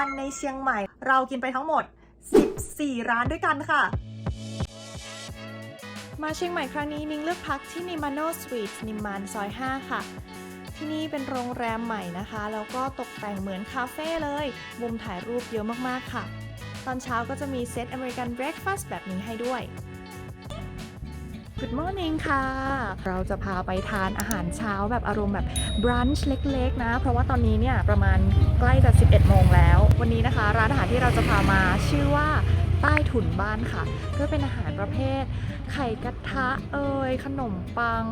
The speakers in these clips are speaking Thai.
ันในเชียงใหม่ เรากินไปทั้งหมด 14 ร้านด้วยกันค่ะ มาเชียงใหม่ครั้งนี้นิ้งเลือกพักที่นิมานโนสวีทนิมานซอย 5 ค่ะที่นี่เป็นโรงแรมใหม่นะคะ แล้วก็ตกแต่งเหมือนคาเฟ่เลย มุมถ่ายรูปเยอะมาก ๆ ค่ะ ตอนเช้าก็จะมีเซตอเมริกันเบรคฟาสต์แบบนี้ให้ด้วย Good morning ค่ะ เราจะพาไปทานอาหารเช้าแบบอารมณ์แบบบรันช์เล็ก ๆ นะ เพราะว่าตอนนี้เนี่ยประมาณใกล้จะ 11 โมงแล้ว วันนี้นะคะ ร้านอาหารที่เราจะพามาชื่อว่าใต้ถุนบ้านค่ะ ก็เป็นอาหารประเภท ไข่กระทะเอ่ยขนมปัง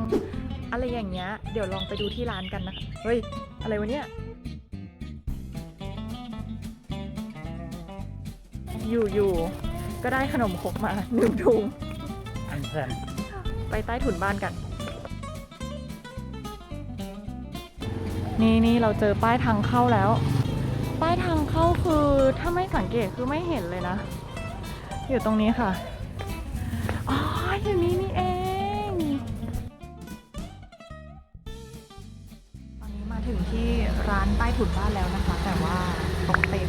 อะไรอย่างเงี้ย เดี๋ยวลองไปดูที่ร้านกันนะคะ เฮ้ย อะไรวะเนี่ย อยู่ๆ ก็ได้ขนมครกมาหนึ่งถุงอันแพน ไปใต้ถุนบ้านกัน นี่นี่เราเจอป้ายทางเข้าแล้ว ป้ายทางเข้าคือถ้าไม่สังเกตคือไม่เห็นเลยนะ อยู่ตรงนี้ค่ะ อ๋อ อยู่นี่นี่เองตอนนี้มาถึงที่ร้านใต้ถุนบ้านแล้วนะคะ แต่ว่าตกเต็ม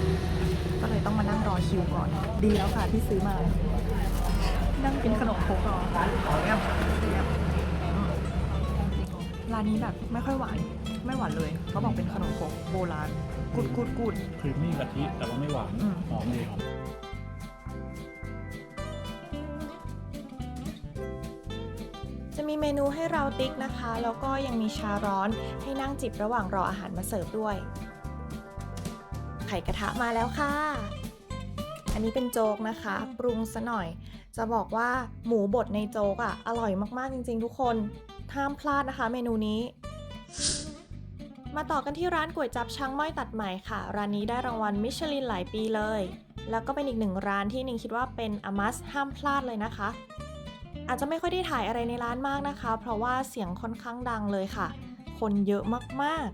ก็เลยต้องมานั่งรอคิวก่อน ดีแล้วค่ะที่ซื้อมา นั่งกินขนมครกรอเนี่ยร้านนี้แบบไม่ค่อยหวาน ไม่หวานเลย เขาบอกเป็นขนมครกโบราณกุดกุดกุดครีมมี่กะทิแต่ว่าไม่หวานอืม หอมดีหอมจะมีเมนูให้เราติ๊กนะคะ แล้วก็ยังมีชาร้อนให้นั่งจิบระหว่างรออาหารมาเสิร์ฟด้วย ไข่กระทะมาแล้วค่ะ อันนี้เป็นโจ๊กนะคะ ปรุงซะหน่อย จะบอกว่าหมูบดในโจ๊กอะ่ะ อร่อยมากๆจริง ๆ ทุกคนห้ามพลาดนะคะเมนูนี้ มาต่อกันที่ร้านก๋วยจับช้างม้อยตัดใหม่ค่ะ ร้านนี้ได้รางวัลมิชลินหลายปีเลย แล้วก็เป็นอีกหนึ่งร้านที่นิงคิดว่าเป็นอมัสห้ามพลาดเลยนะคะ อาจจะไม่ค่อยได้ถ่ายอะไรในร้านมากนะคะ เพราะว่าเสียงค่อนข้างดังเลยค่ะ คนเยอะมาก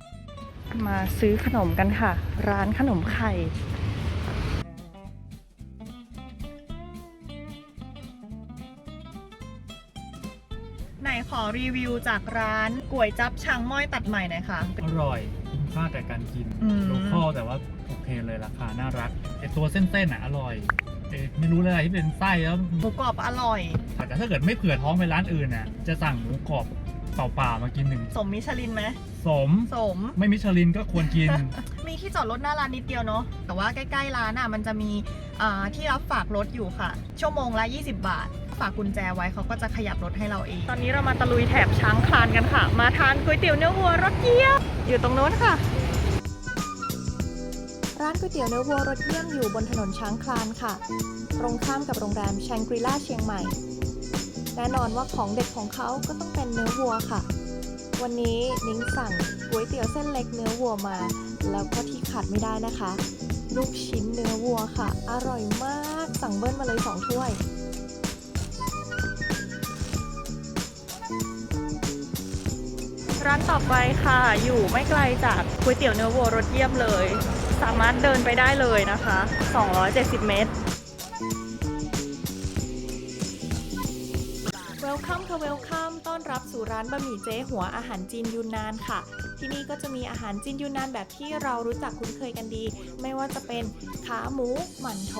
ๆ มาซื้อขนมกันค่ะ ร้านขนมไข่ ไหนขอรีวิวจากร้านก๋วยจับช้างม้อยตัดใหม่หน่อยค่ะ อร่อยคุ้มค่าแต่การกินอืม โลคอลแต่ว่าโอเคเลยราคาน่ารักไอตัวเส้นๆอะอร่อยเอ๊ะไม่รู้เลยอะไรที่เป็นไส้แล้วหมูกรอบอร่อย แต่ถ้าเกิดไม่เผื่อท้องไปร้านอื่นน่ะจะสั่งหมูกรอบเปล่าๆมากินหนึ่งสมมิชลินไหม สม สม ไม่มิชลินก็ควรกิน มีที่จอดรถหน้าร้านนิดเดียวเนาะ แต่ว่าใกล้ๆร้านอะ มันจะมีอ่าที่รับฝากรถอยู่ค่ะ ชั่วโมงละ 20 บาท ฝากกุญแจไว้เขาก็จะขยับรถให้เราเอง ตอนนี้เรามาตะลุยแถบช้างคลานกันค่ะ มาทานก๋วยเตี๋ยวเนื้อวัวรสเยี่ยม อยู่ตรงโน้นค่ะ ร้านก๋วยเตี๋ยวเนื้อวัวรสเยี่ยมอยู่บนถนนช้างคลานค่ะ ตรงข้ามกับโรงแรมแชงกรีล่าเชียงใหม่ แน่นอนว่าของเด็ดของเขาก็ต้องเป็นเนื้อวัวค่ะ วันนี้นิ้งสั่งก๋วยเตี๋ยวเส้นเล็กเนื้อวัวมา แล้วก็ที่ขาดไม่ได้นะคะ ลูกชิ้นเนื้อวัวค่ะ อร่อยมากสั่งเบิ้ลมาเลยสองถ้วย ร้านต่อไปค่ะ อยู่ไม่ไกลจากก๋วยเตี๋ยวเนื้อวัวรสเยี่ยมเลย สามารถเดินไปได้เลยนะคะ 270 เมตร ค่ะเวลคัมต้อนรับสู่ร้านบะหมี่เจ๊หัวอาหารจีนยูนนานค่ะ ที่นี่ก็จะมีอาหารจีนยูนนานแบบที่เรารู้จักคุ้นเคยกันดี ไม่ว่าจะเป็นขาหมู หมั่นโถ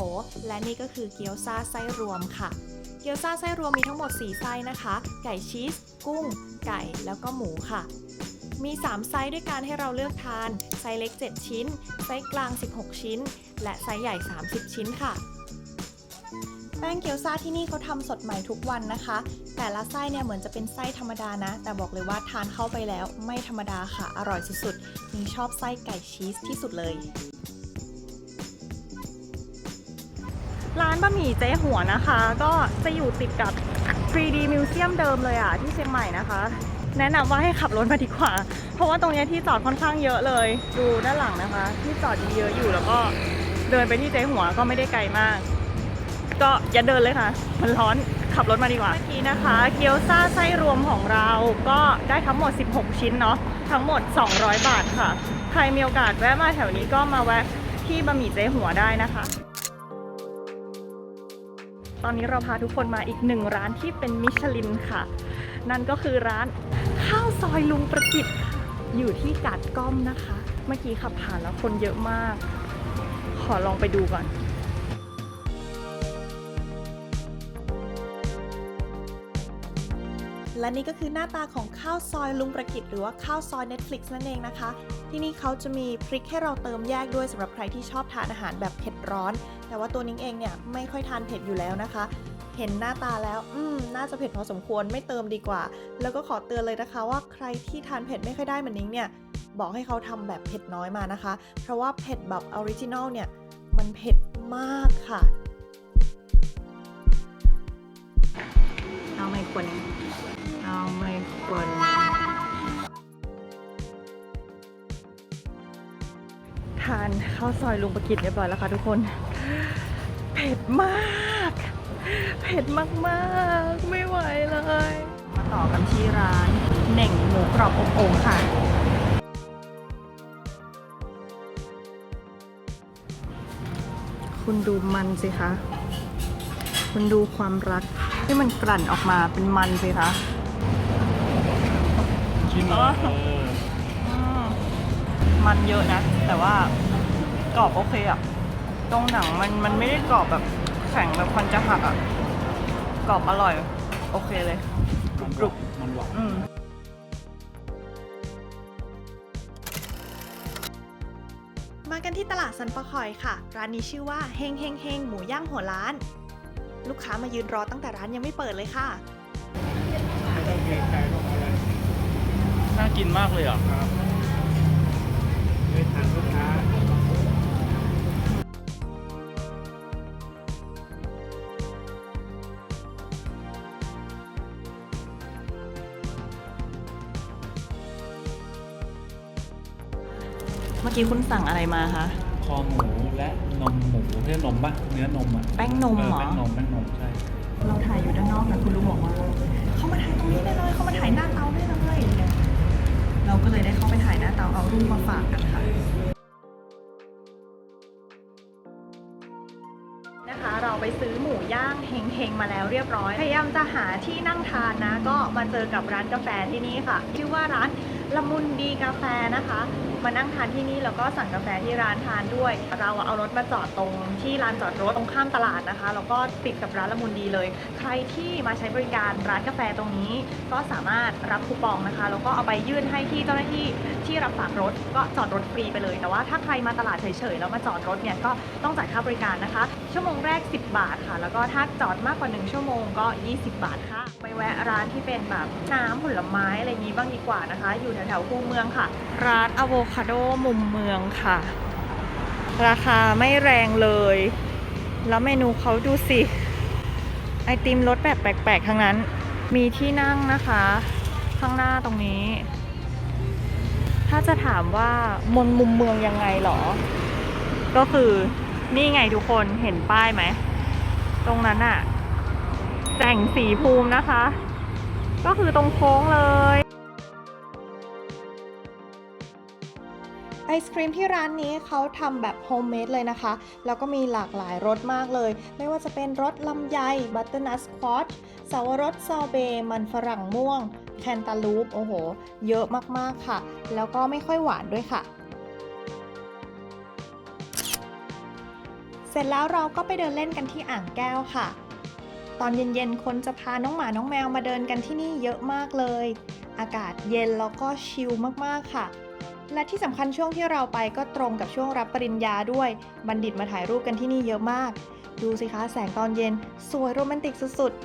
และนี่ก็คือเกี๊ยวซาไส้รวมค่ะ เกี๊ยวซาไส้รวมมีทั้งหมด 4 ไส้นะคะ ไก่ชีส กุ้ง ไก่แล้วก็หมูค่ะ มี 3 ไซส์ด้วยกันให้เราเลือกทาน ไซส์เล็ก 7 ชิ้น ไซส์กลาง 16 ชิ้น และไซส์ใหญ่ 30 ชิ้นค่ะ แป้งเกี๊ยวซาที่นี่เขาทำสดใหม่ทุกวันนะคะ แต่ละไส้เนี่ยเหมือนจะเป็นไส้ธรรมดานะ แต่บอกเลยว่าทานเข้าไปแล้วไม่ธรรมดาค่ะ อร่อยสุดๆนี่ชอบไส้ไก่ชีสที่สุดเลย ร้านบะหมี่เจ๊หัวนะคะ ก็จะอยู่ติดกับ 3D Museum เดิมเลยอะ ที่เชียงใหม่นะคะ แนะนำว่าให้ขับรถมาดีกว่า เพราะว่าตรงเนี้ยที่จอดค่อนข้างเยอะเลย ดูด้านหลังนะคะ ที่จอดเยอะอยู่แล้วก็เดินไปที่เจ๊หัวก็ไม่ได้ไกลมาก ก็อย่าเดินเลยค่ะ มันร้อนขับรถมาดีกว่า เมื่อกี้นะคะ เกี๊ยวซ่าไส้รวมของเราก็ได้ทั้งหมด 16 ชิ้นเนาะทั้งหมด 200 บาทค่ะ ใครมีโอกาสแวะมาแถวนี้ก็มาแวะที่บะหมี่เจ๊หัวได้นะคะ ตอนนี้เราพาทุกคนมาอีกหนึ่งร้านที่เป็นมิชลินค่ะ นั่นก็คือร้านข้าวซอยลุงประกิตค่ะอยู่ที่กาดก้อมนะคะ เมื่อกี้ขับผ่านแล้วคนเยอะมาก ขอลองไปดูก่อน และนี่ก็คือหน้าตาของข้าวซอยลุงประกิตหรือว่าข้าวซอย Netflix นั่นเองนะคะ ที่นี่เขาจะมีพริกให้เราเติมแยกด้วยสำหรับใครที่ชอบทานอาหารแบบเผ็ดร้อน แต่ว่าตัวนิ้งเองเนี่ยไม่ค่อยทานเผ็ดอยู่แล้วนะคะ เห็นหน้าตาแล้ว อืม น่าจะเผ็ดพอสมควรไม่เติมดีกว่า แล้วก็ขอเตือนเลยนะคะ ว่าใครที่ทานเผ็ดไม่ค่อยได้เหมือนนิ้งเนี่ยบอกให้เขาทำแบบเผ็ดน้อยมานะคะ เพราะว่าเผ็ดแบบออริจินอลเนี่ยมันเผ็ดมากค่ะ เอาไม่ควร เอาไม่ควรทานข้าวซอยลุงประกิตเรียบร้อยแล้วค่ะทุกคน เผ็ดมาก เผ็ดมากๆ ไม่ไหวเลย มาต่อกันที่ร้านเหน่งหมูกรอบอบโอ่งค่ะ คุณดูมันสิคะ คุณดูความรักที่มันกลั่นออกมาเป็นมันสิคะ อ๋อเอออืมมันเยอะนะ แต่ว่ากรอบโอเคอะตรงหนังมันมันไม่ได้กรอบแบบแข็งแบบฟันจะหักอะกรอบอร่อย โอเคเลยมันกรุบมันหวานอืมมากันที่ตลาดสันปะคอยค่ะ ร้านนี้ชื่อว่าเฮงเฮงเฮงหมูย่างหัวร้าน ลูกค้ามายืนรอตั้งแต่ร้านยังไม่เปิดเลยค่ะ น่ากินมากเลยอะไม่ทันลูกค้าเมื่อกี้คุณสั่งอะไรมาคะ คอหมูและนมหมูเรียกนมปะเนื้อนมอะแป้งนมเออเหรอแป้งนมแป้งนมใช่ เราถ่ายอยู่ด้านนอกแต่ หน้าเตาเอารูปมาฝากกันค่ะ นะคะเราไปซื้อหมูย่างเฮงๆมาแล้วเรียบร้อย พยายามจะหาที่นั่งทานนะ ก็มาเจอกับร้านกาแฟที่นี่ค่ะ ชื่อว่าร้านละมุนดีกาแฟนะคะ มานั่งทานที่นี่แล้วก็สั่งกาแฟที่ร้านทานด้วย เราเอารถมาจอดตรงที่ลานจอดรถตรงข้ามตลาดนะคะ แล้วก็ติดกับร้านละมุนดีเลย ใครที่มาใช้บริการร้านกาแฟตรงนี้ ก็สามารถรับคูปองนะคะ แล้วก็เอาไปยื่นให้ที่เจ้าหน้าที่ที่รับฝากรถก็จอดรถฟรีไปเลย แต่ว่าถ้าใครมาตลาดเฉยๆแล้วมาจอดรถเนี่ยก็ต้องจ่ายค่าบริการนะคะ ชั่วโมงแรก 10 บาทค่ะ แล้วก็ถ้าจอดมากกว่า 1 ชั่วโมงก็ 20 บาทค่ะ ไปแวะร้านที่เป็นแบบน้ำผลไม้อะไรนี้บ้างดีกว่านะคะ อยู่แถวๆคูเมืองค่ะ ร้านอะโวคาโดมุมเมืองค่ะ ราคาไม่แรงเลย แล้วเมนูเขาดูสิ ไอติมรสแบบแปลกๆ ทั้งนั้น มีที่นั่งนะคะ ข้างหน้าตรงนี้ ถ้าจะถามว่ามนมุมเมืองยังไงหรอ ก็คือนี่ไงทุกคนเห็นป้ายไหม ตรงนั้นอะแจ่งสีภูมินะคะ ก็คือตรงโค้งเลย ศครีมที่ร้านนี้เขาทำแบบโฮมเมดเลยนะคะ แล้วก็มีหลากหลายรสมากเลย ไม่ว่าจะเป็นรสลำไยบัตเตอร์นัทสควอชสาวรสซอเบต์มันฝรั่งม่วง แคนตาลูป โอ้โห เยอะมากๆค่ะ แล้วก็ไม่ค่อยหวานด้วยค่ะเสร็จแล้วเราก็ไปเดินเล่นกันที่อ่างแก้วค่ะ ตอนเย็นๆ คนจะพาน้องหมาน้องแมวมาเดินกันที่นี่เยอะมากเลย อากาศเย็นแล้วก็ชิลมากๆค่ะ และที่สำคัญช่วงที่เราไปก็ตรงกับช่วงรับปริญญาด้วย บัณฑิตมาถ่ายรูปกันที่นี่เยอะมาก ดูสิคะแสงตอนเย็น สวยโรแมนติกสุดๆ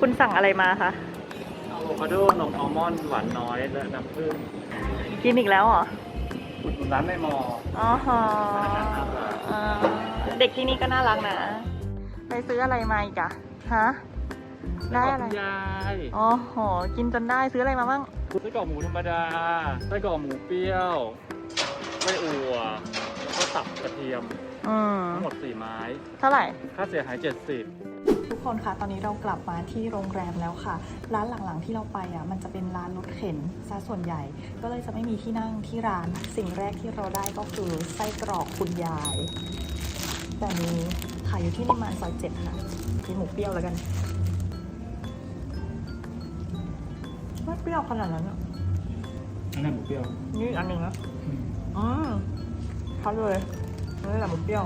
คุณสั่งอะไรมาคะอะโวคาโดนมอัลมอนด์หวานน้อยและน้ำผึ้งกินอีกแล้วเหรออุดหนุนร้านในมออ๋อฮะอ่าเด็กที่นี่ก็น่ารักนะ ไปซื้ออะไรมาอีกอะ ฮะ ได้อะไรยายอ๋อโหกินจนได้ซื้ออะไรมาบ้าง ไส้กรอกหมูธรรมดาไส้กรอกหมูเปรี้ยวไส้อั่วข้าวตับกระเทียม อืม ทั้งหมด 4 ไม้ เท่าไหร่ ค่าเสียหาย 70ทุกคนคะตอนนี้เรากลับมาที่โรงแรมแล้วค่ะ ร้านหลังๆที่เราไปอะ มันจะเป็นร้านรถเข็นซะส่วนใหญ่ ก็เลยจะไม่มีที่นั่งที่ร้าน สิ่งแรกที่เราได้ก็คือไส้กรอกคุณยาย แต่นี้ขายอยู่ที่นิมานซอยเจ็ดค่ะ กินหมูเปรี้ยวแล้วกันไม่เปรี้ยวขนาดนั้นอะอันนั้นหมูเปรี้ยวนี่อีกอันหนึ่งนะอืมอืมชัดเลยนี่แหละมันเปรี้ยว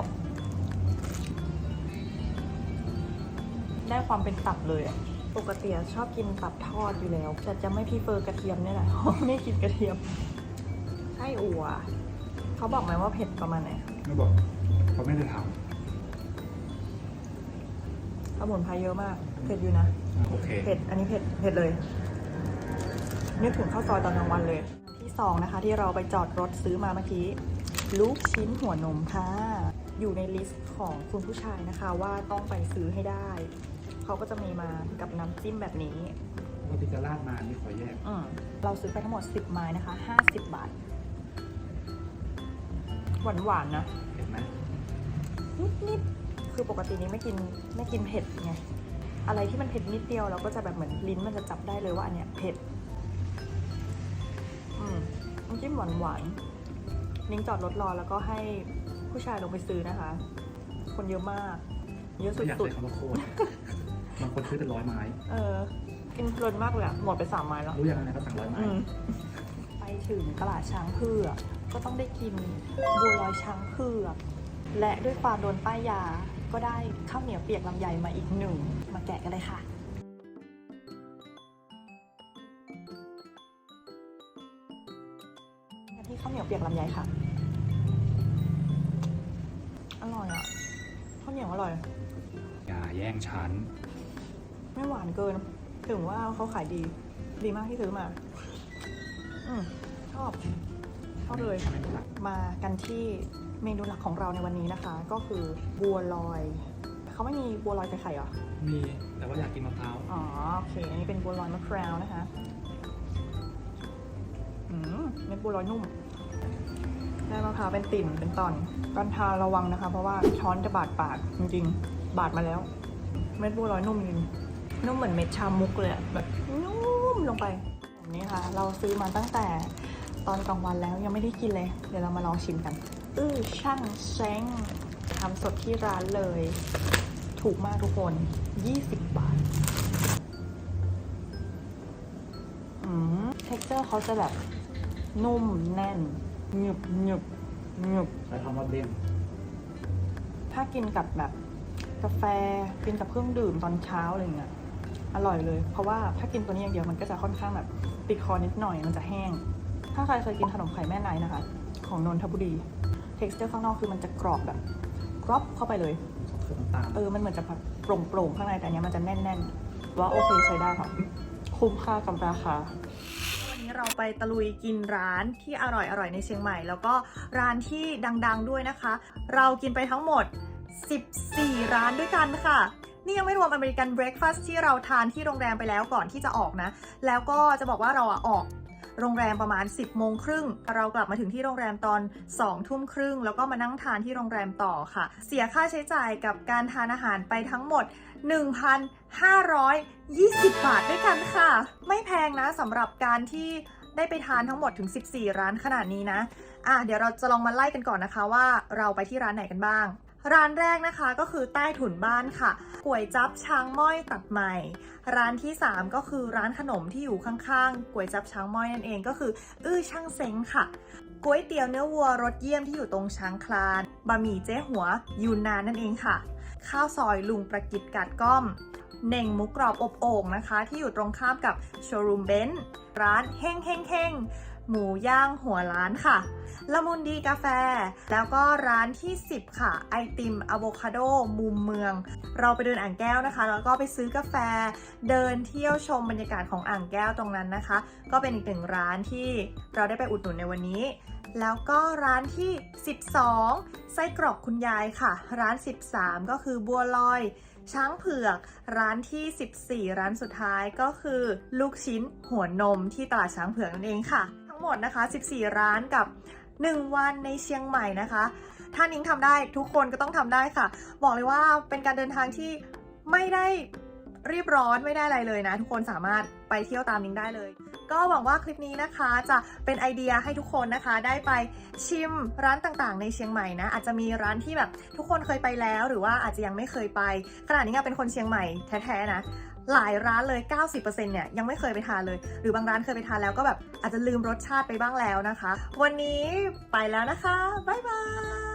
ได้ความเป็นตับเลยอะปกติอะชอบกินตับทอดอยู่แล้วแต่จะไม่พรีเฟอร์กระเทียมเนี่ยแหละ ไม่กินกระเทียมไส้อั่วเขาบอกไหมว่าเผ็ดประมาณไหน ไม่บอกเขาไม่ได้ถาม สมุนไพรเยอะมากเผ็ดอยู่นะอะโอเคเผ็ดอันนี้เผ็ดเผ็ดเลยนึกถึงข้าวซอยตอนกลางวันเลย ที่สองนะคะ ที่เราไปจอดรถซื้อมาเมื่อกี้ลูกชิ้นหัวนมค่ะ อยู่ในลิสต์ของคุณผู้ชายนะคะว่าต้องไปซื้อให้ได้ เขาก็จะมีมากับน้ำจิ้มแบบนี้ปกติจะราดมานี่ขอแยกอืมเราซื้อไปทั้งหมด 10 ไม้นะคะ 50 บาท หวานหวานๆนะ คือปกตินี้ไม่กินไม่กินเผ็ดไง อะไรที่มันเผ็ดนิดเดียวเราก็จะแบบเหมือนลิ้นมันจะจับได้เลยว่าอันเนี้ยเผ็ด อืมน้ำจิ้มหวานหวานๆนิ้งจอดรถรอแล้วก็ให้ผู้ชายลงไปซื้อนะคะ คนเยอะมาก เยอะสุอยากดใช้คำว่าโคตรบางคนซื้อเป็นร้อยไม้ๆเออ กินเพลินมากเลยอะหมดไปสามไม้แล้ว รู้ยังไงก็สั่งร้อยไม้อืมไปถึงตลาดช้างเผือกก็ต้องได้กินบัวลอยช้างเผือก และด้วยความโดนป้ายยาก็ได้ข้าวเหนียวเปียกลำไยมาอีกหนึ่ง มาแกะกันเลยค่ะกันที่ข้าวเหนียวเปียกลำไยค่ะ อร่อยอะข้าวเหนียวอร่อย อย่าแย่งฉัน ไม่หวานเกิน ถึงว่าเขาขายดี ดีมากที่ซื้อมา อืมชอบ ชอบเลยไม่เป็นไรมากันที่เมนูหลักของเราในวันนี้นะคะ ก็คือบัวลอยเขาไม่มีบัวลอยไข่ไข่เหรอ มีแต่ว่าอยากกินมะพร้าวอ๋อโอเค อันนี้เป็นบัวลอยมะพร้าวนะคะอืมเม็ดบัวลอยนุ่มได้มะพร้าวเป็นติ่มเป็นตอนการทาระวังนะคะ เพราะว่าช้อนจะบาดปากจริงๆ บาดมาแล้ว เม็ดบัวลอยนุ่มจริงนุ่มเหมือนเม็ดชามุกเลยอะแบบนุ่มลงไปแบบนี้ค่ะ เราซื้อมาตั้งแต่ ตอนกลางวันแล้วยังไม่ได้กินเลย เดี๋ยวเรามาลองชิมกัน อื้อช่างเช้งทำสดที่ร้านเลย ถูกมากทุกคน 20 บาท อืมเท็กเจอร์เขาจะแบบ นุ่มแน่นหนึบหนึบหนึบใช้คำว่าเด้งถ้ากินกับแบบกาแฟกินกับเครื่องดื่มตอนเช้าอะไรเงี้ยอร่อยเลย เพราะว่าถ้ากินตัวนี้อย่างเดียวมันก็จะค่อนข้างแบบติดคอนิดหน่อยมันจะแห้ง ถ้าใครเคยกินขนมไข่แม่ไนท์นะคะ ของนนทบุรีเท็กซ์เจอร์ข้างนอกคือมันจะกรอบแบบกรอบเข้าไปเลยเครื่องน้ำตาลเออมันเหมือนจะแบบโปร่งๆข้างในแต่อันเนี้ยมันจะแน่นๆว่าโอเคใช้ได้ค่ะ คุ้มค่ากับราคาวันนี้เราไปตะลุยกินร้านที่อร่อยๆในเชียงใหม่ แล้วก็ร้านที่ดังๆด้วยนะคะ เรากินไปทั้งหมด 14 ร้านด้วยกันค่ะ นี่ยังไม่รวมอเมริกันเบรคฟาสที่เราทานที่โรงแรมไปแล้วก่อนที่จะออกนะ แล้วก็จะบอกว่าเราอะออก โรงแรมประมาณ 10โมงครึ่งเรากลับมาถึงที่โรงแรมตอน2ทุ่มครึ่ง แล้วก็มานั่งทานที่โรงแรมต่อค่ะ เสียค่าใช้จ่ายกับการทานอาหารไปทั้งหมด 1,520 บาทด้วยกันค่ะ ไม่แพงนะสำหรับการที่ได้ไปทานทั้งหมดถึง 14 ร้านขนาดนี้นะ อะ เดี๋ยวเราจะลองมาไล่กันก่อนนะคะว่าเราไปที่ร้านไหนกันบ้าง ร้านแรกนะคะก็คือใต้ถุนบ้านค่ะก๋วยจับช้างม้อยตัดใหม่ ร้านที่ 3 ก็คือร้านขนมที่อยู่ข้างๆก๋วยจับช้างม้อยนั่นเองก็คือ อื้อช่างเซ็งค่ะก๋วยเตี๋ยวเนื้อวัวรสเยี่ยมที่อยู่ตรงช้างคลานบะหมี่เจ๊หัวยูนนานนั่นเองค่ะ ข้าวซอยลุงประกิตกัดก้อมเน่งหมุกกรอบอบโอ่งนะคะ ที่อยู่ตรงข้ามกับโชว์รูมเบนซ์ร้านเฮงเฮงเฮง หมูย่างหัวร้านค่ะ ละมุนดีกาแฟ แล้วก็ร้านที่ 10 ค่ะ ไอติมอะโวคาโดมุมเมือง เราไปเดินอ่างแก้วนะคะ แล้วก็ไปซื้อกาแฟ เดินเที่ยวชมบรรยากาศของอ่างแก้วตรงนั้นนะคะ ก็เป็นอีกหนึ่งร้านที่เราได้ไปอุดหนุนในวันนี้ แล้วก็ร้านที่ 12 ไส้กรอกคุณยายค่ะ ร้าน 13 ก็คือบัวลอยช้างเผือกร้านที่ 14 ร้านสุดท้ายก็คือ ลูกชิ้นหัวนมที่ตลาดช้างเผือกนั่นเองค่ะ หมดนะคะ 14 ร้านกับ 1 วันในเชียงใหม่นะคะ ถ้านิ้งทำได้ทุกคนก็ต้องทำได้ค่ะ บอกเลยว่าเป็นการเดินทางที่ไม่ได้รีบร้อนไม่ได้อะไรเลยนะ ทุกคนสามารถไปเที่ยวตามนิ้งได้เลย ก็หวังว่าคลิปนี้นะคะจะเป็นไอเดียให้ทุกคนนะคะ ได้ไปชิมร้านต่างๆ ในเชียงใหม่นะ อาจจะมีร้านที่แบบทุกคนเคยไปแล้ว หรือว่าอาจจะยังไม่เคยไปขณะนี้เป็นคนเชียงใหม่แท้ๆนะ หลายร้านเลย 90%เนี่ยยังไม่เคยไปทานเลย หรือบางร้านเคยไปทานแล้วก็แบบอาจจะลืมรสชาติไปบ้างแล้วนะคะ วันนี้ไปแล้วนะคะ บ๊ายบาย